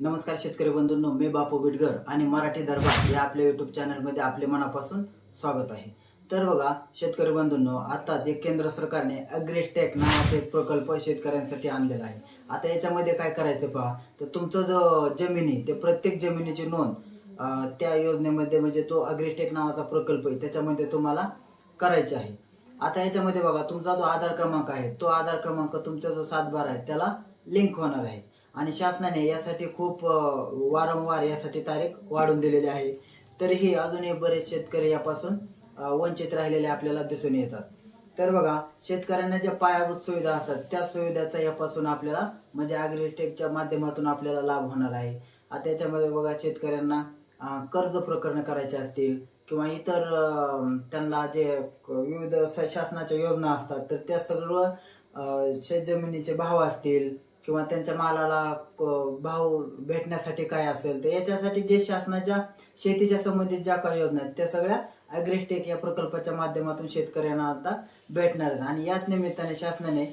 नमस्कार शेतकरी बंधूंनो मी बापू बिडगर आणि मराठी दरबार या आपल्या युट्यूब चॅनलमध्ये आपले मनापासून स्वागत आहे. तर बघा शेतकरी बंधूंनो आता जे केंद्र सरकारने अग्रेस्टेक नावाचा एक प्रकल्प शेतकऱ्यांसाठी आणलेला आहे. आता याच्यामध्ये काय करायचं पहा? तर तुमचं जो जमिनी ते प्रत्येक जमिनीची नोंद त्या योजनेमध्ये म्हणजे तो अग्रेस्टेक नावाचा प्रकल्प आहे त्याच्यामध्ये तुम्हाला करायचे आहे. आता याच्यामध्ये बघा तुमचा जो आधार क्रमांक आहे तो आधार क्रमांक तुमचा जो सातबारा आहे त्याला लिंक होणार आहे. आणि शासनाने यासाठी खूप वारंवार यासाठी तारीख वाढवून दिलेली आहे. तरीही अजूनही बरेच शेतकरी यापासून वंचित राहिलेले आपल्याला दिसून येतात. तर बघा शेतकऱ्यांना ज्या पायाभूत सुविधा असतात त्या सुविधाचा यापासून आपल्याला म्हणजे अग्रिटेकच्या माध्यमातून आपल्याला लाभ होणार आहे. आता त्याच्यामध्ये बघा शेतकऱ्यांना कर्ज प्रकरण करायचे असतील किंवा इतर त्यांना जे विविध स- शासनाच्या योजना असतात तर त्या सर्व शेतजमिनीचे भाव असतील किंवा त्यांच्या मालाला भाव भेटण्यासाठी काय असेल तर याच्यासाठी जे शासनाच्या शेतीच्या संबंधित ज्या काही योजना आहेत त्या सगळ्या अग्रिस्टेक या प्रकल्पाच्या माध्यमातून शेतकऱ्यांना आता भेटणार आहेत. आणि याच निमित्ताने शासनाने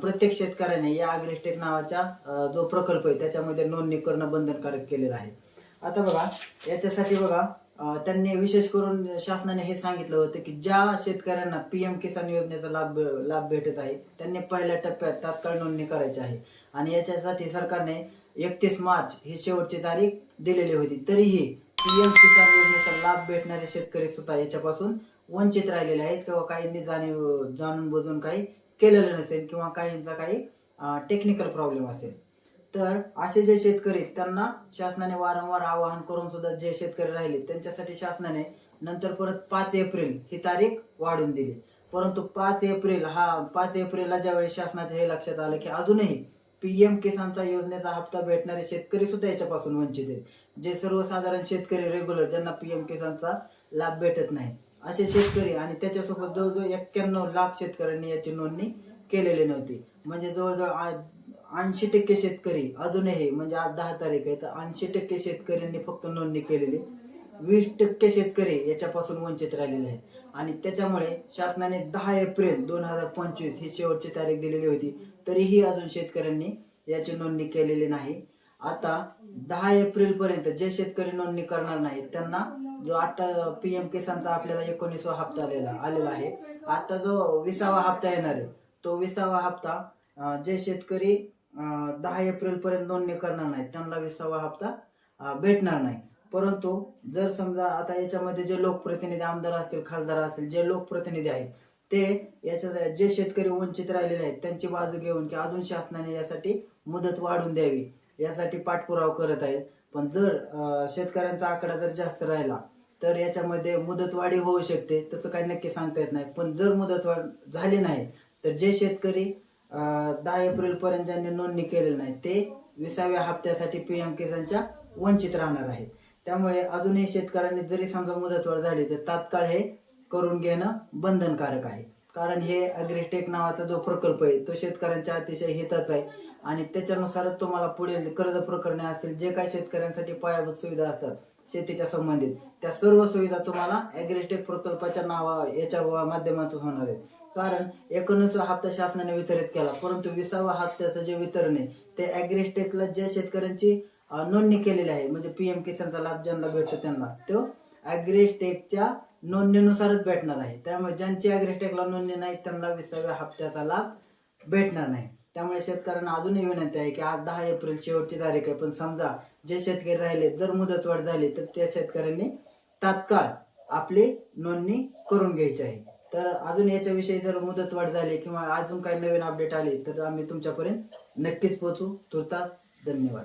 प्रत्येक शेतकऱ्याने या अग्रेस्टेक नावाच्या जो प्रकल्प आहे त्याच्यामध्ये नोंदणी करणं बंधनकारक केलेलं आहे. आता बघा याच्यासाठी बघा त्यांनी विशेष करून शासनाने हे सांगितलं होतं की ज्या शेतकऱ्यांना पीएम किसान योजनेचा लाभ लाभ भेटत आहे त्यांनी पहिल्या टप्प्यात तात्काळ नोंदणी करायची आहे. आणि याच्यासाठी सरकारने एकतीस मार्च ही शेवटची तारीख दिलेली होती. तरीही पीएम किसान योजनेचा लाभ भेटणारे शेतकरी सुद्धा याच्यापासून वंचित राहिलेले आहेत किंवा काहींनी जाणीव जाणून बुजून काही केलेलं नसेल किंवा काहींचा काही टेक्निकल प्रॉब्लेम असेल. तर असे जे शेतकरी आहेत, त्यांना शासनाने वारंवार आवाहन करून सुद्धा जे शेतकरी राहिले त्यांच्यासाठी शासनाने नंतर परत पाच एप्रिल ही तारीख वाढून दिली. परंतु पाच एप्रिल हा पाच एप्रिलला ज्यावेळी शासनाच्या हे लक्षात आलं की अजूनही पीएम किसानचा योजनेचा हप्ता भेटणारे शेतकरी सुद्धा याच्यापासून वंचित आहेत. जे सर्वसाधारण शेतकरी रेग्युलर ज्यांना पीएम किसानचा लाभ भेटत नाही असे शेतकरी आणि त्याच्यासोबत जवळजवळ एक्क्याण्णव लाख शेतकऱ्यांनी याची नोंदणी केलेली नव्हती. म्हणजे जवळजवळ ऐंशी टक्के शेतकरी अजूनही म्हणजे आज दहा तारीख आहे तर ऐंशी टक्के शेतकऱ्यांनी फक्त नोंदणी केलेली. वीस टक्के शेतकरी याच्यापासून वंचित राहिलेले आहेत. आणि त्याच्यामुळे शासनाने दहा एप्रिल दोन हजार पंचवीस ही शेवटची तारीख दिलेली होती. तरीही अजून शेतकऱ्यांनी याची नोंदणी केलेली नाही. आता दहा एप्रिल पर्यंत जे शेतकरी नोंदणी करणार नाहीत त्यांना जो आता पीएम किसानचा आपल्याला एकोणीसवा हप्ता आलेला आलेला आहे. आता जो विसावा हप्ता येणार आहे तो विसावा हप्ता जे शेतकरी दहा एप्रिल पर्यंत नोंदणी करणार नाहीत त्यांना विसावा हप्ता भेटणार नाही. परंतु जर समजा आता याच्यामध्ये जे लोकप्रतिनिधी आमदार असतील खासदार असतील जे लोकप्रतिनिधी आहेत ते याच्या जे शेतकरी वंचित राहिलेले आहेत त्यांची बाजू घेऊन की अजून शासनाने यासाठी मुदत वाढवून द्यावी यासाठी पाठपुरावा करत आहेत. पण जर शेतकऱ्यांचा आकडा जर जास्त राहिला तर याच्यामध्ये मुदतवाढी होऊ शकते तसं काही नक्की सांगता येत नाही. पण जर मुदतवाढ झाली नाही तर जे शेतकरी दहा एप्रिल पर्यंत ज्यांनी नोंदणी केलेली नाही ते विसाव्या हप्त्यासाठी पीएम किसानच्या वंचित राहणार आहेत. त्यामुळे अजूनही शेतकऱ्यांनी जरी समजा मुदतवाढ झाली तर तात्काळ हे करून घेणं बंधनकारक आहे. कारण हे अग्रिस्टेक नावाचा जो प्रकल्प आहे तो शेतकऱ्यांच्या अतिशय हिताचा आहे. आणि त्याच्यानुसारच तुम्हाला पुढील कर्ज प्रकरणे असतील जे काही शेतकऱ्यांसाठी पायाभूत सुविधा असतात शेतीच्या संबंधित त्या सर्व सुविधा तुम्हाला ॲग्रिस्टेक प्रकल्पाच्या नावा याच्या माध्यमातून होणार आहेत. कारण एकोणीसवा हप्ता शासनाने वितरित केला परंतु विसावा हप्त्याचं जे वितरण आहे ते ॲग्रिस्टेकला ज्या शेतकऱ्यांची नोंदणी केलेली आहे. म्हणजे पीएम किसानचा लाभ ज्यांना भेटतो त्यांना तो अॅग्रिस्टेकच्या नोंदणीनुसारच भेटणार आहे. त्यामुळे ज्यांची अॅग्रिस्टेकला नोंदणी नाही त्यांना विसाव्या हप्त्याचा लाभ भेटणार नाही. त्यामुळे शेतकऱ्यांना अजूनही विनंती आहे की आज दहा एप्रिल शेवटची तारीख आहे. पण समजा जे शेतकरी राहिले जर मुदतवाढ झाली तर त्या शेतकऱ्यांनी तात्काळ आपली नोंदणी करून घ्यायची आहे. तर अजून याच्याविषयी जर मुदतवाढ झाली किंवा अजून काही नवीन अपडेट आले तर आम्ही तुमच्यापर्यंत नक्कीच पोहोचू. तुर्तास धन्यवाद.